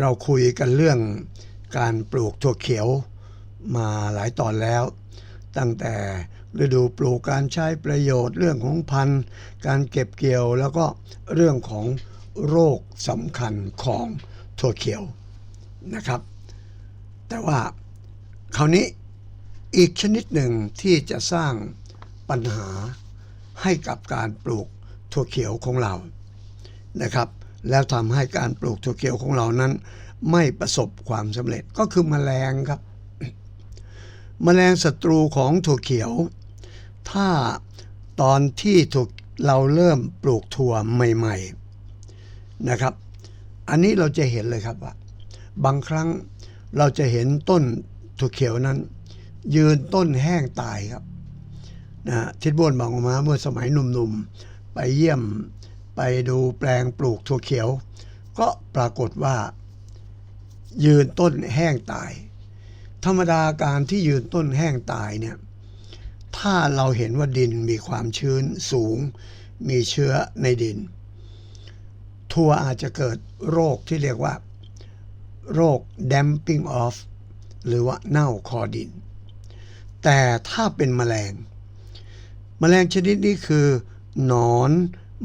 เราคุยกันเรื่องการปลูกถั่วเขียวมาหลายตอนแล้ว ตั้งแต่ฤดูปลูกการใช้ประโยชน์เรื่องของพันธุ์ การเก็บเกี่ยวแล้วก็เรื่องของโรคสำคัญของถั่วเขียวนะครับ แต่ว่าคราวนี้อีกชนิดหนึ่งที่จะสร้างปัญหาให้กับการปลูกถั่วเขียวของเรานะครับ แล้วทำให้การปลูกถั่วเขียวของเรานั้น ไม่ประสบความสำเร็จก็คือแมลงครับแมลงศัตรูของถั่วเขียว ถ้าตอนที่ถั่วเราเริ่มปลูกถั่วใหม่ๆนะครับ อันนี้เราจะเห็นเลยครับว่า บางครั้งเราจะเห็นต้นถั่วเขียวนั้น ยืนต้นแห้งตายครับนะทิดบ้วนบางออกมาเมื่อสมัยหนุ่มๆ ไปเยี่ยม ไปดูแปลงปลูกถั่วเขียว ก็ปรากฏว่า ยืนต้นแห้งตาย ธรรมดาการที่ยืนต้นแห้งตายเนี่ยถ้าเราเห็นว่าดินมีความชื้นสูง มีเชื้อในดิน ทั่วอาจจะเกิดโรคที่เรียกว่า โรค damping off หรือว่าเน่าคอดิน แต่ถ้าเป็นแมลงแมลงชนิดนี้คือหนอน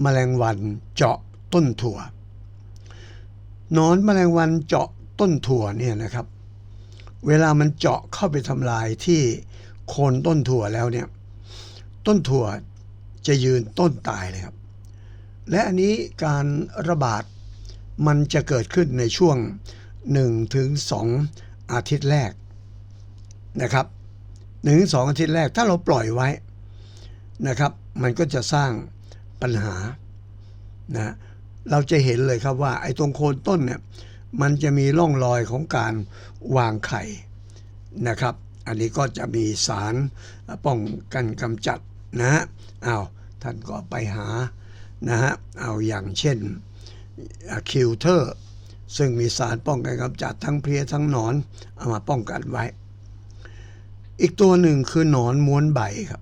แมลงวันเจาะต้นถั่วนอนแมลงวันเจาะต้นถั่วเนี่ยนะครับ เวลามันเจาะเข้าไปทำลายที่โคนต้นถั่วแล้วเนี่ย ต้นถั่วจะยืนต้นตายเลยครับ และอันนี้การระบาดมันจะเกิดขึ้นในช่วง 1-2ถึง2อาทิตย์แรกนะครับหนึ่งถึงสองอาทิตย์แรกถ้าเราปล่อยไว้นะครับ มันก็จะสร้าง ปัญหานะเราจะเห็นเลยครับว่า ไอ้ตรงโคนต้นเนี่ยมันจะมีร่องรอยของการวางไข่นะครับ อันนี้ก็จะมีสารป้องกันกำจัดนะฮะอ้าวท่านก็ไปหานะฮะเอาอย่างเช่นคิวเทอร์ซึ่งมีสารป้องกันกำจัดทั้งเพลี้ยทั้งหนอนเอามาป้องกันไว้ อีกตัวหนึ่งคือหนอนม้วนใบครับ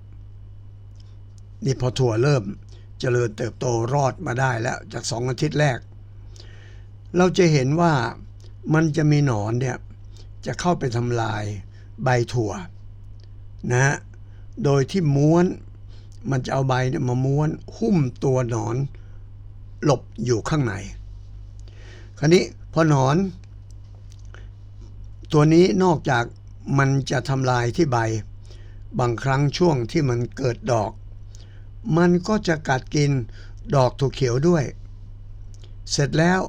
นี่พอถั่วเริ่ม เจริญเติบโตรอดมาได้แล้วจากสองอาทิตย์แรก เราจะเห็นว่ามันจะมีหนอนเนี่ยจะเข้าไปทำลายใบถั่วนะฮะโดยที่ม้วนมันจะเอาใบเนี่ยมาม้วนหุ้มตัวหนอนหลบอยู่ข้างใน คราวนี้พอหนอน ตัวนี้นอกจากมันจะทำลายที่ใบ บางครั้งช่วงที่มันเกิดดอก มันก็จะกัดกินดอกถั่วเขียวด้วย เสร็จแล้ว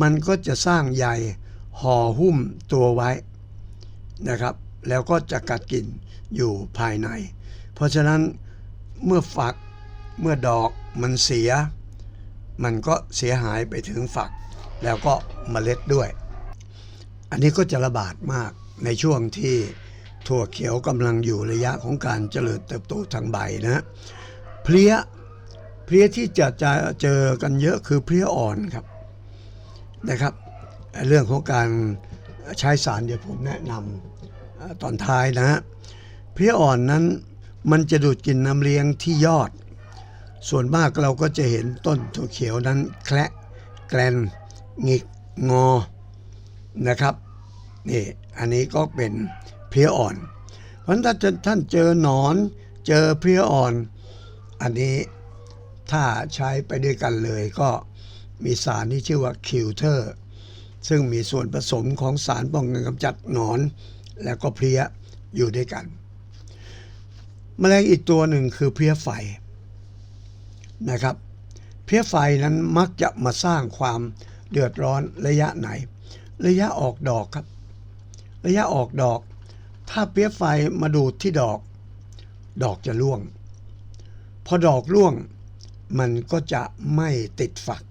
มันก็จะสร้างใยห่อหุ้มตัวไว้นะครับ แล้วก็จะกัดกินอยู่ภายใน เพราะฉะนั้นเมื่อฝักเมื่อดอกมันเสีย มันก็เสียหายไปถึงฝัก แล้วก็เมล็ดด้วย อันนี้ก็จะระบาดมากในช่วงที่ถั่วเขียวกำลังอยู่ระยะของการเจริญเติบโตทางใบนะ เพลี้ยเพลี้ยที่จะจะเจอกันเยอะคือเพลี้ยอ่อนครับนะครับ เรื่องของการใช้สารเดี๋ยวผมแนะนาตอนท้ายนะฮะเพลี้ยอ่อนนั้นมันจะดูดกินน้ำเลี้ยงที่ยอด ส่วนมากเราก็จะเห็นต้นถั่วเขียวนั้นแคละแกลนหงิกงอนะครับนี่อันนี้ก็เป็นเพลี้ยอ่อน เพราะฉะนั้นถ้าท่านเจอหนอน เจอเพลี้ยอ่อน อันนี้ถ้าใช้ไปด้วยกันเลยก็มีสารที่ชื่อว่าคิวเทอร์ซึ่งมีส่วนผสมของสารป้องกันกำจัดหนอน และก็เพลี้ยอยู่ด้วยกันแมลงอีกตัวหนึ่งคือเพลี้ยไฟนะครับ เพลี้ยไฟนั้นมักจะมาสร้างความเดือดร้อนระยะไหน ระยะออกดอกครับ ระยะออกดอก ถ้าเพลี้ยไฟมาดูดที่ดอก ดอกจะร่วง พอดอกร่วงมันก็จะไม่ติดฝัก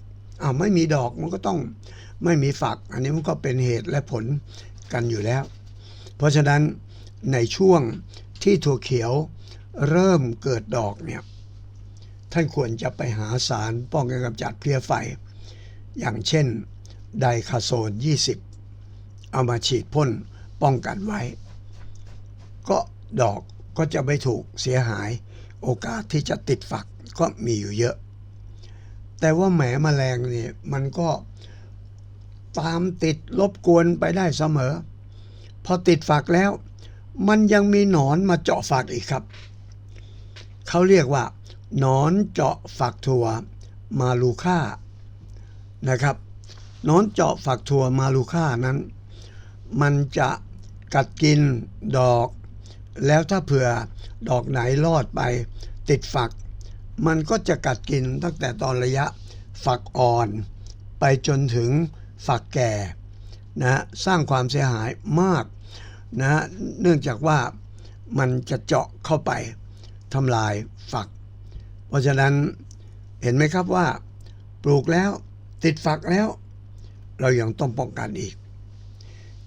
อ้าวไม่มีดอกมันก็ต้องไม่มีฝัก อันนี้มันก็เป็นเหตุและผลกันอยู่แล้ว เพราะฉะนั้นในช่วงที่ถั่วเขียวเริ่มเกิดดอกเนี่ยท่านควรจะไปหาสารป้องกันกำจัดเพลี้ยไฟ อย่างเช่นไดคาโซน 20 เอามาฉีดพ่นป้องกันไว้ ก็ดอกก็จะไม่ถูกเสียหาย โอกาสที่จะติดฝักก็มีอยู่เยอะ แต่ว่าแหมแมลงเนี่ยมันก็ตามติดรบกวนไปได้เสมอ พอติดฝักแล้ว มันยังมีหนอนมาเจาะฝักอีกครับ เขาเรียกว่า หนอนเจาะฝักถั่วมาลูค่านะครับหนอนเจาะฝักถั่วมาลูค่านั้น มันจะกัดกินดอก แล้วถ้าเผื่อดอกไหนรอดไปติดฝัก มันก็จะกัดกินตั้งแต่ตอนระยะฝักอ่อน ไปจนถึงฝักแก่นะสร้างความเสียหายมากนะเนื่องจากว่ามันจะเจาะเข้าไปทำลายฝัก เพราะฉะนั้นเห็นไหมครับว่า ปลูกแล้วติดฝักแล้ว เรายังต้องป้องกันอีก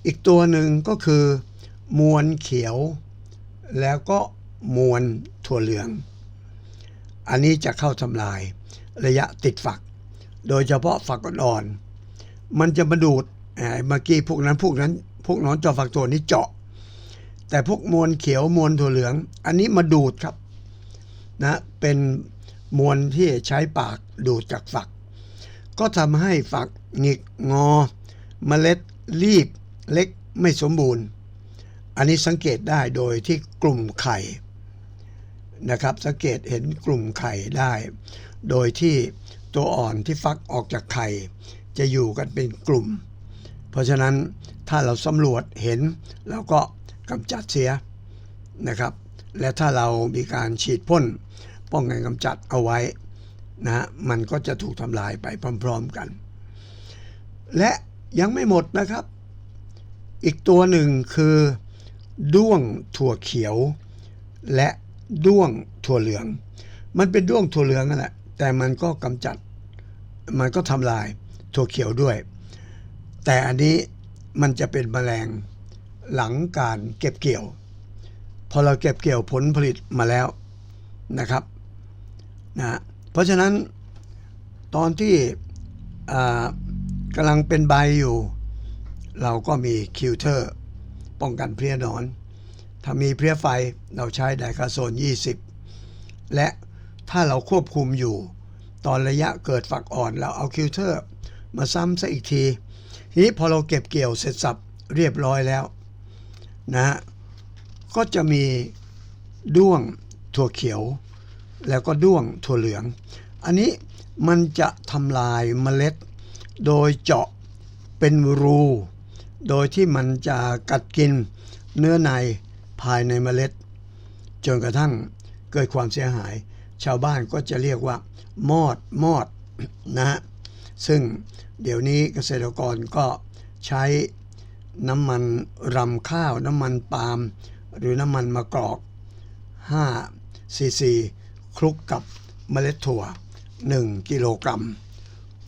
อีกตัวหนึ่งก็คือ มวลเขียว แล้วก็มวลถั่วเหลือง อันนี้จะเข้าทำลายระยะติดฝัก โดยเฉพาะฝักอ่อนมันจะมาดูดเอ่อเมื่อกี้พวกนั้นพวกนั้น พวกนอนเจาะฝักถั่วนี้เจาะ แต่พวกมวลเขียวมวลถั่วเหลือง อันนี้มาดูดครับนะเป็นมวลที่ใช้ปากดูดจากฝัก ก็ทำให้ฝักหงิกงอเมล็ดรีบเล็กไม่สมบูรณ์ อันนี้สังเกตได้โดยที่กลุ่มไข่นะครับ สังเกตเห็นกลุ่มไข่ได้ โดยที่ตัวอ่อนที่ฟักออกจากไข่ จะอยู่กันเป็นกลุ่ม เพราะฉะนั้นถ้าเราสำรวจเห็นเราก็กำจัดเสียนะครับ และถ้าเรามีการฉีดพ่นป้องกันกำจัดเอาไว้นะฮะมันก็จะถูกทำลายไปพร้อมๆกัน และยังไม่หมดนะครับ อีกตัวหนึ่งคือ ด้วงถั่วเขียว และด้วงถั่วเหลือง มันเป็นด้วงถั่วเหลืองนั่นแหละแต่มันก็กำจัด มันก็ทำลายถั่วเขียวด้วย แต่อันนี้มันจะเป็นแมลงหลังการเก็บเกี่ยว พอเราเก็บเกี่ยวผลผลิตมาแล้วนะครับนะเพราะฉะนั้นตอนที่กำลังเป็นใบอยู่ เราก็มีคิวเตอร์ ป้องกันเพลี้ยนอน ถ้ามีเพลี้ยไฟเราใช้ไดคาโซน 20 และถ้าเราควบคุมอยู่ ตอนระยะเกิดฝักอ่อนเราเอาคิวเตอร์ มาซ้ำซะอีกที ทีนี้พอเราเก็บเกี่ยวเสร็จสับเรียบร้อยแล้วนะฮะก็จะมีด้วงถั่วเขียว แล้วก็ด้วงถั่วเหลือง อันนี้มันจะทำลายเมล็ด โดยเจาะเป็นรู โดยที่มันจะกัดกินเนื้อใน ภายในเมล็ด จนกระทั่งเกิดความเสียหาย ชาวบ้านก็จะเรียกว่า มอดมอดนะฮะซึ่งเดี๋ยวนี้เกษตรกรก็ใช้น้ำมันรำข้าว น้ำมันปาล์มหรือน้ำมันมะกอก5ซีซีคลุกกับเมล็ดถั่ว 1 กิโลกรัม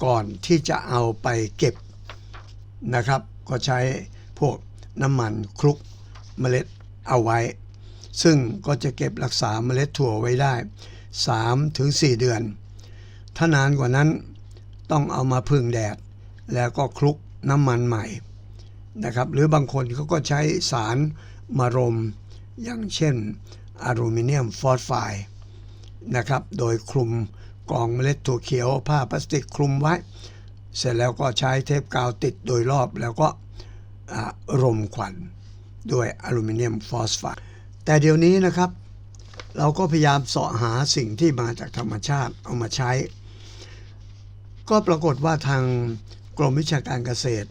ก่อนที่จะเอาไปเก็บนะครับ ก็ใช้พวกน้ำมันคลุกเมล็ด เอาไว้ ซึ่งก็จะเก็บรักษาเมล็ดถั่วไว้ได้ 3-4 เดือน ถ้านานกว่านั้นต้องเอามาพึ่งแดด แล้วก็คลุกน้ำมันใหม่นะครับ หรือบางคนเขาก็ใช้สารมารมอย่างเช่นอลูมิเนียมฟอสไฟด์นะครับ โดยคลุมกองเมล็ดถั่วเขียวผ้าพลาสติกคลุมไว้ เสร็จแล้วก็ใช้เทปกาวติดโดยรอบแล้วก็รมควัน ด้วยอลูมิเนียมฟอสไฟด์แต่เดี๋ยวนี้นะครับ เราก็พยายามเสาะหาสิ่งที่มาจากธรรมชาติเอามาใช้ ก็ปรากฏว่าทางกรมวิชาการเกษตร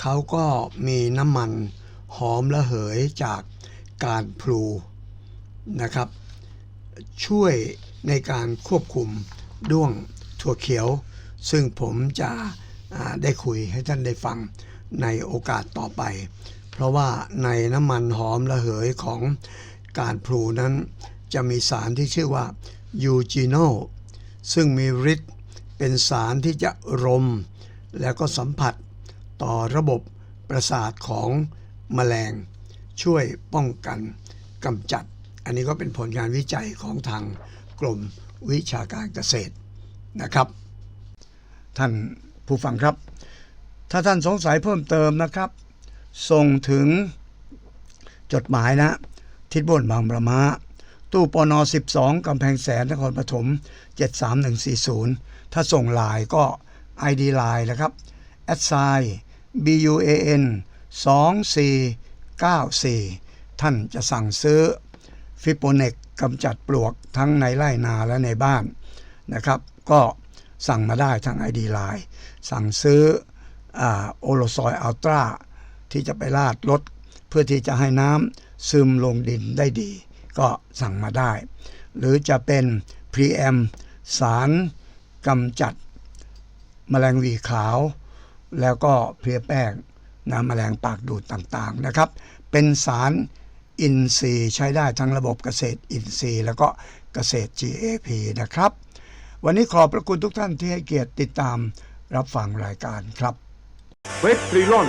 เขาก็มีน้ำมันหอมระเหยจากการพลูนะครับ ช่วยในการควบคุมด้วงถั่วเขียว ซึ่งผมจะได้คุยให้ท่านได้ฟังในโอกาสต่อไป เพราะว่าในน้ำมันหอมระเหยของการพลูนั้น จะมีสารที่ชื่อว่ายูจีโนซึ่งมีฤทธิ์เป็นสารที่จะรม แล้วก็สัมผัสต่อระบบประสาทของแมลง ช่วยป้องกันกำจัด อันนี้ก็เป็นผลงานวิจัยของทางกรมวิชาการเกษตรนะครับ ท่านผู้ฟังครับ ถ้าท่านสงสัยเพิ่มเติมนะครับ ส่งถึงจดหมายนะ ทิศบนบางประมา ตู้ปน12กำแพงแสนนครปฐม73140 ถ้าส่งลน์ก็ ID ไลน์นะครับ a d s i BUAN 2494 ท่านจะสั่งซื้อฟิโปเนกกำจัดปลวกทั้งในไร่นาและในบ้านนะครับ ก็สั่งมาได้ทาง ID ไลน์สั่งซื้อโอโลซอยอัลตรา ที่จะไปลาดรถเพื่อที่จะให้น้ำซึมลงดินได้ดี ก็สั่งมาได้ หรือจะเป็นพรีแอมสารกำจัดแมลงวีขาว แล้วก็เพลียแป้งนะแมลงปากดูดต่างๆนะครับ เป็นสารอินทรีย์ใช้ได้ทั้งระบบเกษตรอินทรีย์ แล้วก็เกษตร GAP นะครับ วันนี้ขอบพระคุณทุกท่านที่ให้เกียรติติดตามรับฟังรายการครับเฟสทริลอน